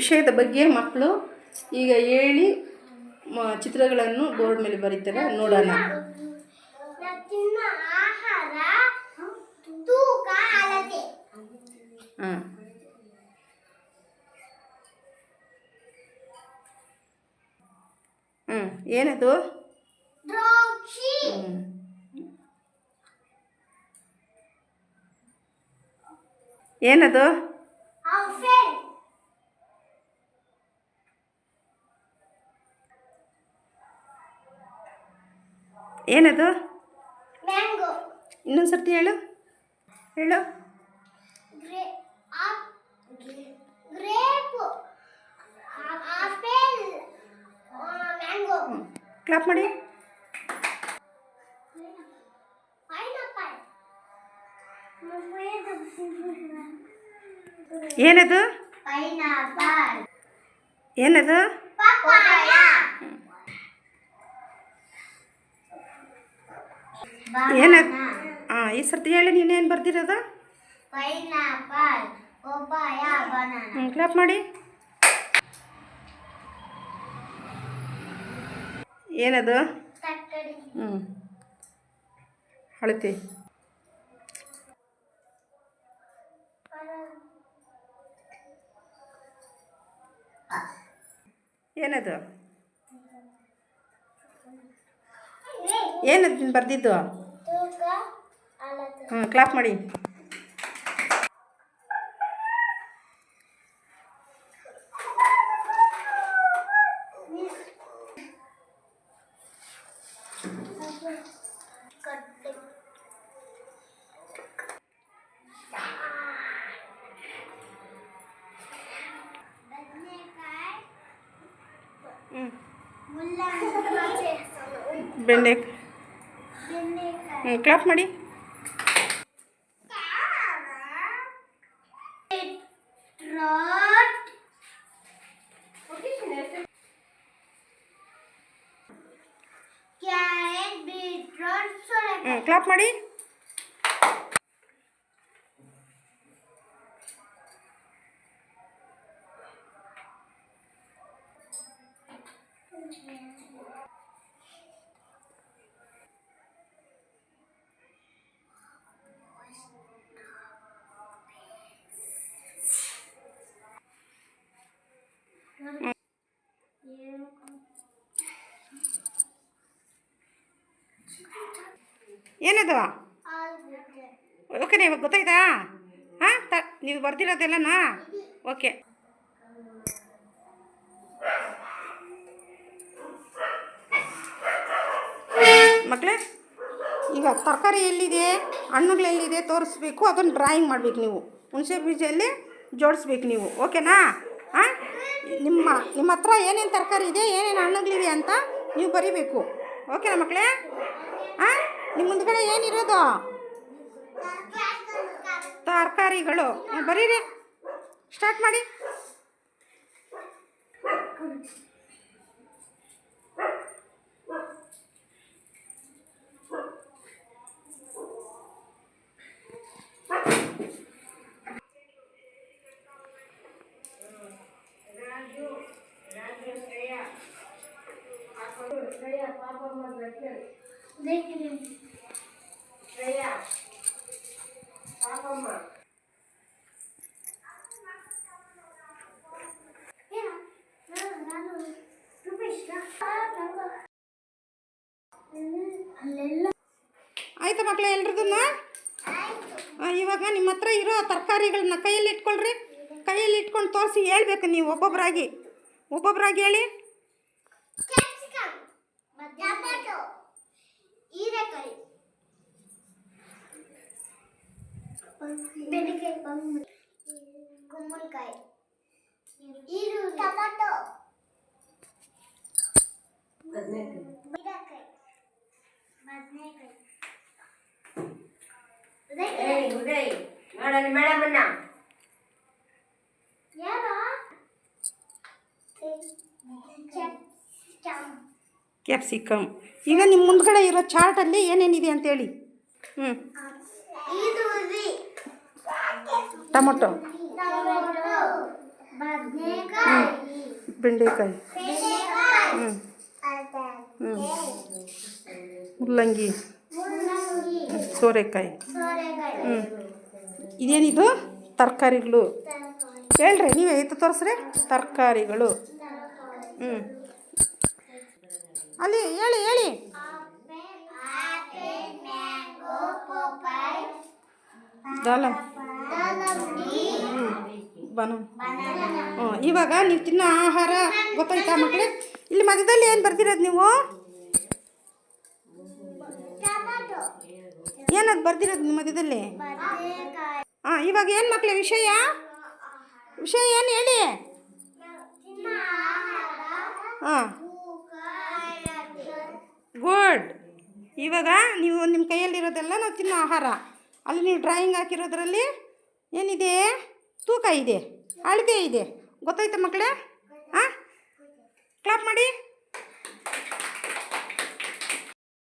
ವಿಷಯದ ಬಗ್ಗೆ ಮಕ್ಕಳು ಈಗ ಹೇಳಿ ಚಿತ್ರಗಳನ್ನು ಬೋರ್ಡ್ ಮೇಲೆ ಬರೀತಾರೆ ನೋಡೋಣ. ಹಾಂ. ಏನದು? ಏನದು? ಏನದು? ಇನ್ನೊಂದು ಸರ್ತಿ ಹೇಳು. ಹೇಳು. ಕ್ಲಾಪ್ ಮಾಡಿ. ಏನದು? ಏನದು? ಏನದು ಹಾಂ ಈ ಸರ್ತಿ ಹೇಳಿ ನೀನೇನು ಬರ್ದಿರೋದು? ಕ್ಲಾಪ್ ಮಾಡಿ. ಏನದು? ಹ್ಞೂ ಅಳತೆ. ಏನದು? ಏನದು ಬರ್ದಿದ್ದು? ಅಳತೆ ಹ್ಞೂ ಕ್ಲಾಪ್ ಮಾಡಿ. ಕಟ್ಟೆ ಬದನೆಕಾಯಿ ಹ್ಞೂ ಮುಲ್ಲಂಗಿ ಬೆಂಡೆ ಬೆಂಡೆಕಾಯಿ ಹ್ಞೂ ಕ್ಲಾಪ್ ಮಾಡಿ. ಹ್ಞೂ ಸೋರೆಕಾಯಿ ಕ್ಲಾಪ್ ಮಾಡಿ. ಏನದು? ಓಕೆ ನೀವು ಗೊತ್ತಾಯ್ತಾ? ಹಾಂ, ತ, ನೀವು ಬರ್ದಿರೋದೆಲ್ಲನಾ? ಓಕೆ. ಮಕ್ಕಳೇ ಈಗ ತರಕಾರಿ ಎಲ್ಲಿದೆ? ಹಣ್ಣುಗಳೆಲ್ಲಿದೆ ತೋರಿಸ್ಬೇಕು, ಅದನ್ನು ಡ್ರಾಯಿಂಗ್ ಮಾಡಬೇಕು ನೀವು. ಹುಣಸೆ ಬೀಜಲ್ಲಿ ಜೋಡಿಸ್ಬೇಕು ನೀವು, ಓಕೆನಾ? ಹಾಂ? ನಿಮ್ಮ ನಿಮ್ಮ ಹತ್ರ ಏನೇನು ತರಕಾರಿ ಇದೆ, ಏನೇನು ಹಣ್ಣುಗಳಿದೆ ಅಂತ ನೀವು ಬರಿಬೇಕು, ಓಕೆನಾ ಮಕ್ಕಳೇ ಹಾಂ? ನಿಮ್ಮ ಮುಂದ್ಗಡೆ ಏನಿರೋದು? ತರಕಾರಿಗಳು. ಬರೀರಿ. ಸ್ಟಾರ್ಟ್ ಮಾಡಿ. ಅಲ್ಲೆಲ್ಲ ಆಯ್ತಾ ಮಕ್ಕಳು ಎಲ್ರದನ್ನ? ಇವಾಗ ನಿಮ್ಮ ಹತ್ರ ಇರೋ ತರಕಾರಿಗಳನ್ನ ಕೈಯಲ್ಲಿ ಇಟ್ಕೊಳ್ರಿ. ಕೈಯಲ್ಲಿ ಇಟ್ಕೊಂಡು ತೋರಿಸಿ ಹೇಳ್ಬೇಕು ನೀವು ಒಬ್ಬೊಬ್ಬರಾಗಿ ಒಬ್ಬೊಬ್ಬರಾಗಿ ಹೇಳಿ. ಹೀರೆಕಾಯಿ ಬೆಂಡೆಕಾಯಿ ಕುಂಬಳಕಾಯಿ ಈರುಳ್ಳಿ ಟೊಮೆಟೊ ಹೀರೆಕಾಯಿ ಬದನೆಕಾಯಿ ಏಯ್ ಉದಯ್ ನೋಡೋಣ ಮೇಡಮನ್ನ ಯಾರೋ ಕ್ಯಾಪ್ಸಿಕಮ್ ಕ್ಯಾಪ್ಸಿಕಮ್ ಈಗ ನಿಮ್ಮ ಮುಂದ್ಗಡೆ ಇರೋ ಚಾರ್ಟಲ್ಲಿ ಏನೇನಿದೆ ಅಂತೇಳಿ ಹ್ಞೂ ಟೊಮೊಟೊ. ಬೆಂಡೆಕಾಯಿ. ಹ್ಞೂ ಹ್ಞೂ ಮುಲ್ಲಂಗಿ. ಸೋರೆಕಾಯಿ. ಹ್ಞೂ ಇದೇನಿದು? ತರಕಾರಿಗಳು. ಹೇಳ್ರಿ, ನೀವೇ ಎತ್ತು ತೋರಿಸ್ರಿ. ತರಕಾರಿಗಳು. ಹ್ಞೂ ಅಲ್ಲಿ ಹೇಳಿ ಹೇಳಿ. ಹ್ಞೂ ಇವಾಗ ನೀವು ತಿನ್ನೋ ಆಹಾರ ಗೊತ್ತಾಯ್ತಾ ಮಕ್ಕಳೇ? ಇಲ್ಲಿ ಮಧ್ಯದಲ್ಲಿ ಏನು ಬರ್ದಿರೋದು ನೀವು? ಏನದು ಬರ್ದಿರೋದು ನಿಮ್ಮ ಮಧ್ಯದಲ್ಲಿ? ಹಾಂ, ಇವಾಗ ಏನು ಮಕ್ಕಳೇ ವಿಷಯ? ವಿಷಯ ಏನು ಹೇಳಿ? ಹಾಂ ತೂಕ ಗುಡ್ ಇವಾಗ ನೀವು ನಿಮ್ಮ ಕೈಯಲ್ಲಿರೋದೆಲ್ಲ ನಾವು ತಿನ್ನೋ ಆಹಾರ. ಅಲ್ಲಿ ನೀವು ಡ್ರಾಯಿಂಗ್ ಹಾಕಿರೋದ್ರಲ್ಲಿ ಏನಿದೆ? ತೂಕ ಇದೆ. ಅಳತೆ ಇದೆ. ಗೊತ್ತಾಯ್ತಾ ಮಕ್ಕಳೇ? ಹಾಂ ಕ್ಲಾಪ್ ಮಾಡಿ.